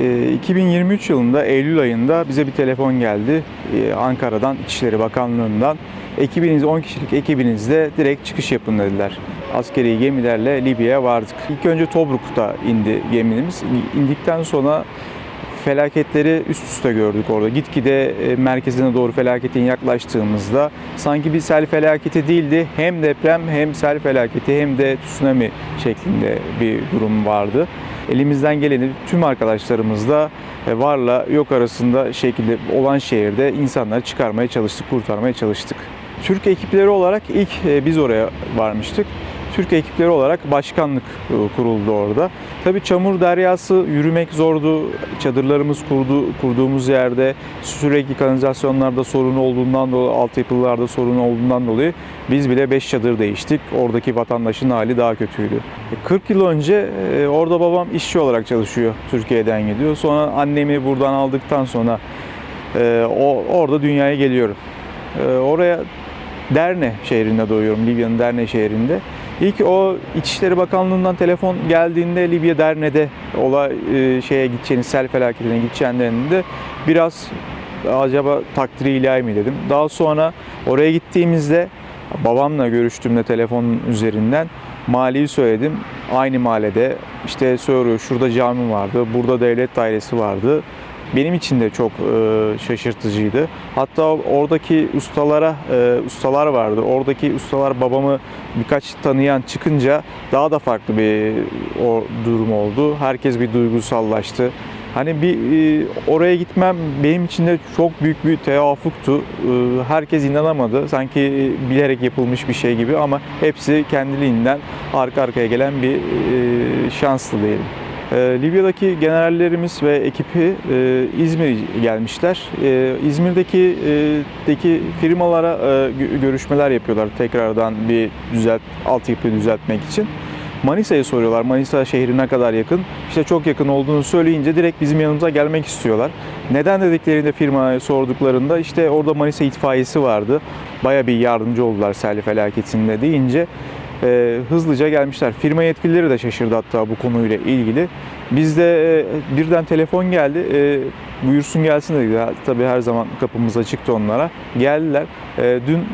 Ee, 2023 yılında Eylül ayında bize bir telefon geldi Ee, Ankara'dan İçişleri Bakanlığı'ndan. Ekibiniz 10 kişilik ekibinizle direkt çıkış yapın dediler. Askeri gemilerle Libya'ya vardık. İlk önce Tobruk'ta indi gemimiz. İndikten sonra felaketleri üst üste gördük orada. Gitgide e, merkezine doğru felaketin yaklaştığımızda sanki bir sel felaketi değildi. Hem deprem hem sel felaketi hem de tsunami şeklinde bir durum vardı. Elimizden geleni tüm arkadaşlarımızla e, varla yok arasında şekilde olan şehirde insanları çıkarmaya çalıştık, kurtarmaya çalıştık. Türk ekipleri olarak ilk e, biz oraya varmıştık. Türk ekipleri olarak başkanlık e, kuruldu orada. Tabii çamur deryası yürümek zordu. Çadırlarımız kurdu, kurduğumuz yerde sürekli kanalizasyonlarda sorun olduğundan dolayı, altyapılarda sorun olduğundan dolayı biz bile 5 çadır değiştik. Oradaki vatandaşın hali daha kötüydü. E, 40 yıl önce e, orada babam işçi olarak çalışıyor. Türkiye'den gidiyor. Sonra annemi buradan aldıktan sonra e, o, orada dünyaya geliyorum. E, oraya Derne şehrinde doğuyorum. Libya'nın Derne şehrinde. İlk o İçişleri Bakanlığı'ndan telefon geldiğinde Libya Derne'de olay e, şeye gideceğini, sel felaketine gideceğinde biraz acaba takdiri ilahi mi dedim. Daha sonra oraya gittiğimizde babamla görüştüğümde telefonun üzerinden maliyi söyledim. Aynı mahallede işte soruyor şurada cami vardı, burada devlet dairesi vardı. Benim için de çok e, şaşırtıcıydı. Hatta oradaki ustalara e, ustalar vardı. Oradaki ustalar babamı birkaç tanıyan çıkınca daha da farklı bir o durum oldu. Herkes bir duygusallaştı. Hani bir e, oraya gitmem benim için de çok büyük bir tevafuktu. E, herkes inanamadı. Sanki e, bilerek yapılmış bir şey gibi ama hepsi kendiliğinden arka arkaya gelen bir e, şanslı diyelim. E, Libya'daki generallerimiz ve ekibi e, İzmir'e gelmişler. E, İzmir'deki e, deki firmalara e, gö- görüşmeler yapıyorlar tekrardan bir düzelt altyapıyı düzeltmek için. Manisa'yı soruyorlar. Manisa şehrine kadar yakın. İşte çok yakın olduğunu söyleyince direkt bizim yanımıza gelmek istiyorlar. Neden dediklerinde firmaya sorduklarında işte orada Manisa itfaiyesi vardı. Baya bir yardımcı oldular sel felaketinde deyince e, hızlıca gelmişler. Firma yetkilileri de şaşırdı hatta bu konuyla ilgili. Bizde e, birden telefon geldi. E, buyursun gelsin dedi. Tabii her zaman kapımız açıktı onlara. Geldiler. E, dün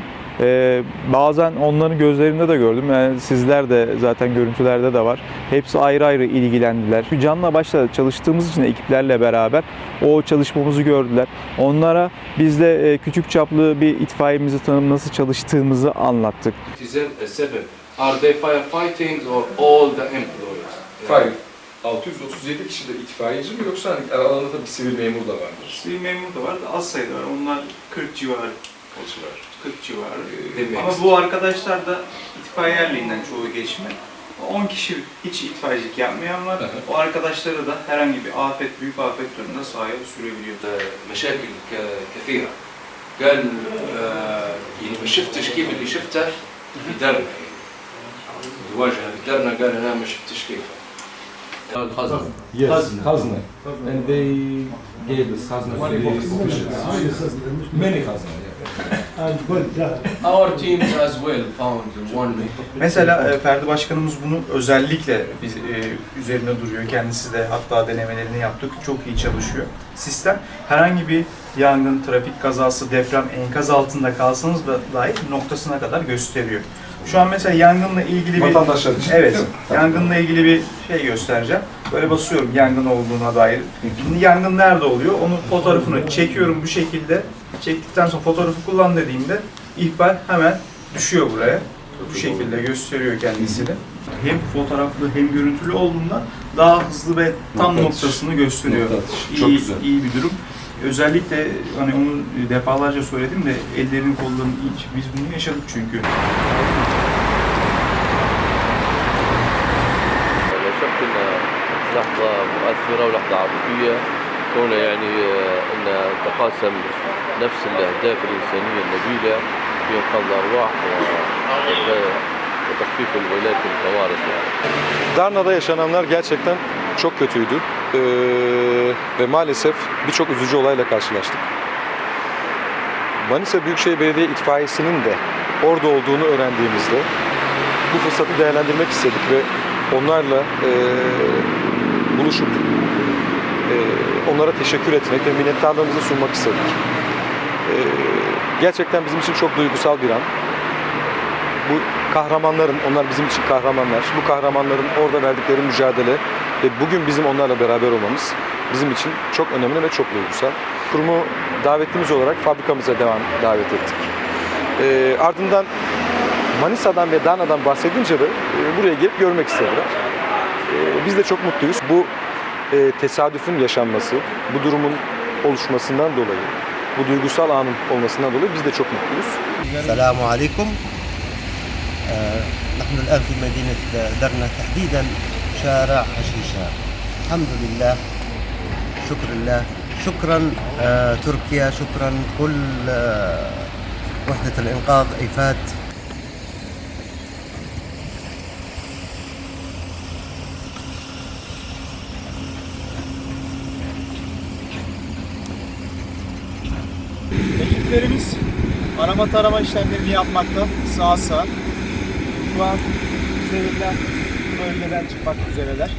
e, bazen onların gözlerinde de gördüm. Yani sizler de zaten görüntülerde de var. Hepsi ayrı ayrı ilgilendiler. Canla başla çalıştığımız için ekiplerle beraber o çalışmamızı gördüler. Onlara biz de e, küçük çaplı bir itfaiyemizi tanım nasıl çalıştığımızı anlattık. Citizen uh, seven. Are they firefighting or all the employees? Hayır. 637 kişi de itfaiyeci mi yoksa hani aralarında tabii sivil memur da vardır? Sivil memur da var da az sayıda var. Onlar 40 civarı. O civar. 40 civarı. Demek. Ama bu arkadaşlar da itfaiye erliğinden çoğu geçme. 10 kişi hiç itfaiyecilik yapmayan var. Hı hı. O arkadaşları da herhangi bir afet, büyük afet durumunda sahaya sürebiliyor. مشاكل ك- كثيرة قال آه، يعني ما شفتش كيف اللي شفته في درنا الواجهة في درنا قال أنا ما شفتش كيف الخزن Yes, Hazne. Hazne. And they gave us Hazna to the officials. Many Hazna, yeah. Our teams as well found one Mesela e, Ferdi Başkanımız bunu özellikle biz, e, üzerine duruyor. Kendisi de hatta denemelerini yaptık. Çok iyi çalışıyor. Sistem herhangi bir yangın, trafik kazası, deprem, enkaz altında kalsanız da dahi noktasına kadar gösteriyor. Şu an mesela yangınla ilgili bir Vatandaşlar için. Evet, yangınla ilgili bir şey göstereceğim. Böyle basıyorum yangın olduğuna dair. Şimdi yangın nerede oluyor? Onun fotoğrafını çekiyorum bu şekilde. Çektikten sonra fotoğrafı kullan dediğimde ihbar hemen düşüyor buraya. Bu şekilde gösteriyor kendisini. Hem fotoğraflı hem görüntülü olduğundan daha hızlı ve tam Nokta noktasını gösteriyor. Nokta atışı. Çok iyi, güzel. iyi bir durum. Özellikle hani onu defalarca söyledim de ellerini kollarını hiç biz bunu yaşadık çünkü. مؤثره ولحظه عاطفيه كون يعني آه، ان تقاسم نفس الاهداف الانسانيه النبيله في انقاذ الارواح و- وتخفيف الويلات والكوارث يعني. Darna'da yaşananlar gerçekten çok kötüydü Ee, ve maalesef birçok üzücü olayla karşılaştık. Manisa Büyükşehir Belediye İtfaiyesi'nin de orada olduğunu öğrendiğimizde bu fırsatı değerlendirmek istedik ve onlarla e, buluşup e, onlara teşekkür etmek ve minnettarlığımızı sunmak istedik. Ee, gerçekten bizim için çok duygusal bir an. Bu kahramanların, onlar bizim için kahramanlar. Bu kahramanların orada verdikleri mücadele ve bugün bizim onlarla beraber olmamız bizim için çok önemli ve çok duygusal. Kurumu davetimiz olarak fabrikamıza devam davet ettik. Ee, ardından Manisa'dan ve Dana'dan bahsedince de e, buraya gelip görmek istediler. Ee, biz de çok mutluyuz. Bu e, tesadüfün yaşanması, bu durumun oluşmasından dolayı, bu duygusal anın olmasından dolayı biz de çok mutluyuz. السلام عليكم آه، نحن الآن في مدينة درنا تحديدا شارع حشيشة الحمد لله شكر الله شكرا آه، تركيا شكرا كل آه، وحدة الإنقاذ إيفات Ekiplerimiz arama tarama işlemlerini yapmakta sağ sağ. Şu an üzerinden bölgeden çıkmak üzereler.